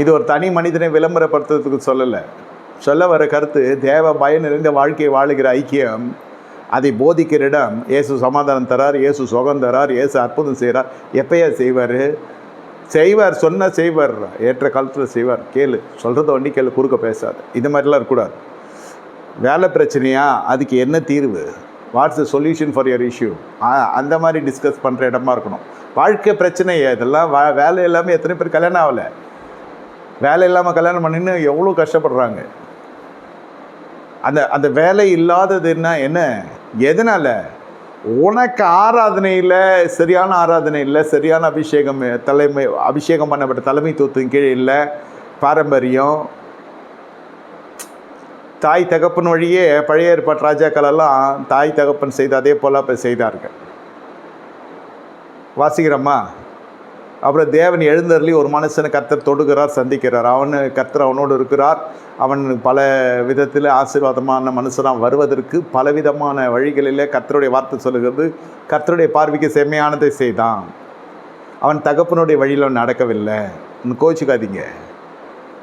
இது ஒரு தனி மனிதனை விளம்பரப்படுத்துறதுக்கு சொல்லலை. சொல்ல வர கருத்து தேவ பயன் நிறைந்த வாழ்க்கையை வாழுகிற ஐக்கியம் அதை போதிக்கிற இடம் இயேசு சமாதானம் தரார் இயேசு சுகம் தரார் இயேசு அற்புதம் செய்கிறார் எப்பயா செய்வார்? செய்வார் சொன்ன செய்வார். ஏற்ற காலத்தில் செய்வார். கேளு சொல்கிறத ஒண்டி கேளு குறுக்க பேசாது. இது மாதிரிலாம் இருக்கக்கூடாது. வேலை பிரச்சனையா? அதுக்கு என்ன தீர்வு? What's the solution for your issue அந்த மாதிரி டிஸ்கஸ் பண்ணுற இடமா இருக்கணும். வாழ்க்கை பிரச்சனை இதெல்லாம் வா வேலை இல்லாமல் எத்தனை பேர் கல்யாணம் ஆகலை? வேலை இல்லாமல் கல்யாணம் பண்ணின்னு எவ்வளோ கஷ்டப்படுறாங்க? அந்த அந்த வேலை இல்லாததுன்னா என்ன எதனால்? உனக்கு ஆராதனையில் சரியான ஆராதனை இல்லை சரியான அபிஷேகம் தலைமை அபிஷேகம் பண்ணப்பட்ட தலைமைத்துவத்தின் கீழே இல்லை பாரம்பரியம். தாய் தகப்பன் வழியே பழைய ஏற்பாட்டு ராஜாக்களெல்லாம் தாய் தகப்பன் செய்த அதே போல் இப்போ செய்தார்கள். வாசிக்கிறோமா அப்புறம் தேவன் எழுந்தருளி ஒரு மனுஷனை கர்த்தர் தொடுகிறார் சந்திக்கிறார். அவனு கர்த்தர் அவனோடு இருக்கிறார். அவன் பல விதத்தில் ஆசீர்வாதமான மனுஷனாக வருவதற்கு பலவிதமான வழிகளில் கர்த்தருடைய வார்த்தை சொல்லுகிறது. கர்த்தருடைய பார்வைக்கு செம்மையானதை செய்தான். அவன் தகப்பனுடைய வழியில் நடக்கவில்லை. கோச்சிக்காதீங்க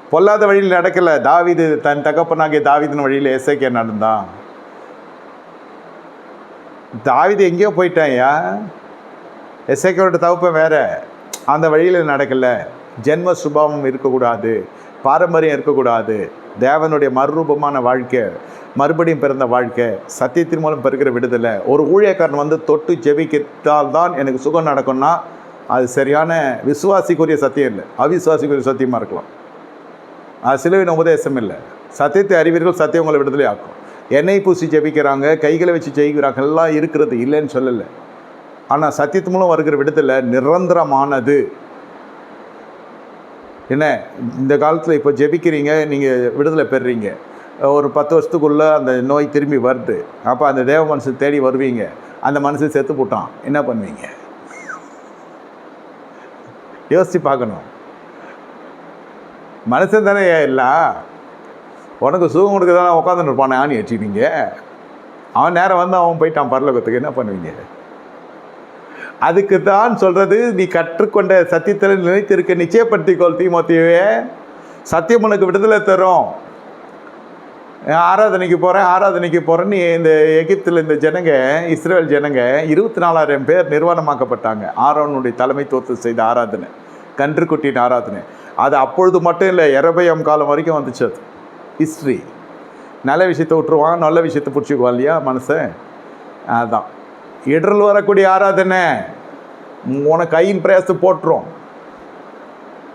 பொல்லாத வழியில் நடக்கலை. தாவீது தன் தகப்பனாகிய தாவிதின் வழியில் எசைக்கே நடந்தான். தாவிது எங்கேயோ போயிட்டான்யா எசைக்கோட தகுப்பை வேறு. அந்த வழியில் நடக்கலை. ஜென்ம சுபாவம் இருக்கக்கூடாது. பாரம்பரியம் இருக்கக்கூடாது. தேவனுடைய மறுரூபமான வாழ்க்கை மறுபடியும் பிறந்த வாழ்க்கை சத்தியத்தின் மூலம் பெறுகிற விடுதலை. ஒரு ஊழியக்காரன் வந்து தொட்டு ஜெபிக்கிட்டால் தான் எனக்கு சுகம் நடக்கும்னா அது சரியான விசுவாசிக்குரிய சத்தியம் இல்லை. அவிசுவாசிக்குரிய சத்தியமாக இருக்கலாம். அது சிலுவின் உபதேசம் இல்லை. சத்தியத்தை அறிவீர்கள் சத்தியம் உங்களை விடுதலை ஆக்கும் எண்ணெய் பூசி ஜெபிக்கிறாங்க கைகளை வச்சு ஜெயிக்கிறாங்க எல்லாம் இருக்கிறது இல்லைன்னு சொல்லலை. ஆனால் சத்தியத்து மூலம் வருகிற விடுதலை நிரந்தரமானது. என்ன? இந்த காலத்தில் இப்போ ஜெபிக்கிறீங்க நீங்கள் விடுதலை பெறுறீங்க. ஒரு பத்து வருஷத்துக்குள்ளே அந்த நோய் திரும்பி வருது. அப்போ அந்த தேவ மனுஷன் தேடி வருவீங்க. அந்த மனுஷன் செத்து போட்டான். என்ன பண்ணுவீங்க? யோசித்து பார்க்கணும். மனுஷன் தானே இல்லை? உனக்கு சுகம் கொடுக்க தானே உட்காந்துட்டு இருப்பானே ஆணி வச்சுக்கிட்டீங்க அவன் நேரம் வந்து அவன் போயிட்டான் பரலோகத்துக்கு. என்ன பண்ணுவீங்க? அதுக்கு தான் சொல்கிறது நீ கற்றுக்கொண்ட சத்தியத்தில் நிலைத்திருக்க நிச்சயப்படுத்திக்கொள் தீமோத்தியவே. சத்தியம் உனக்கு விடுதலை தரும். ஆராதனைக்கு போகிறேன் ஆராதனைக்கு போகிறேன்னு இந்த எகிப்தில் இந்த ஜனங்க இஸ்ரேல் ஜனங்க இருபத்தி நாலாயிரம் பேர் நிர்வாணமாக்கப்பட்டாங்க. ஆரோனுடைய தலைமைத்துவத்தை செய்த ஆராதனை கன்றுக்குட்டியின் ஆராதனை. அது அப்பொழுது மட்டும் இல்லை இரபயம் காலம் வரைக்கும் வந்துச்சு அது. ஹிஸ்ட்ரி நல்ல விஷயத்தை விட்டுருவான் நல்ல விஷயத்தை பிடிச்சிக்குவான் இல்லையா மனசை அதுதான் இடரில் வரக்கூடிய ஆராதனை. உனக்கு கையின் பிரயாசத்தை போட்டுரும்.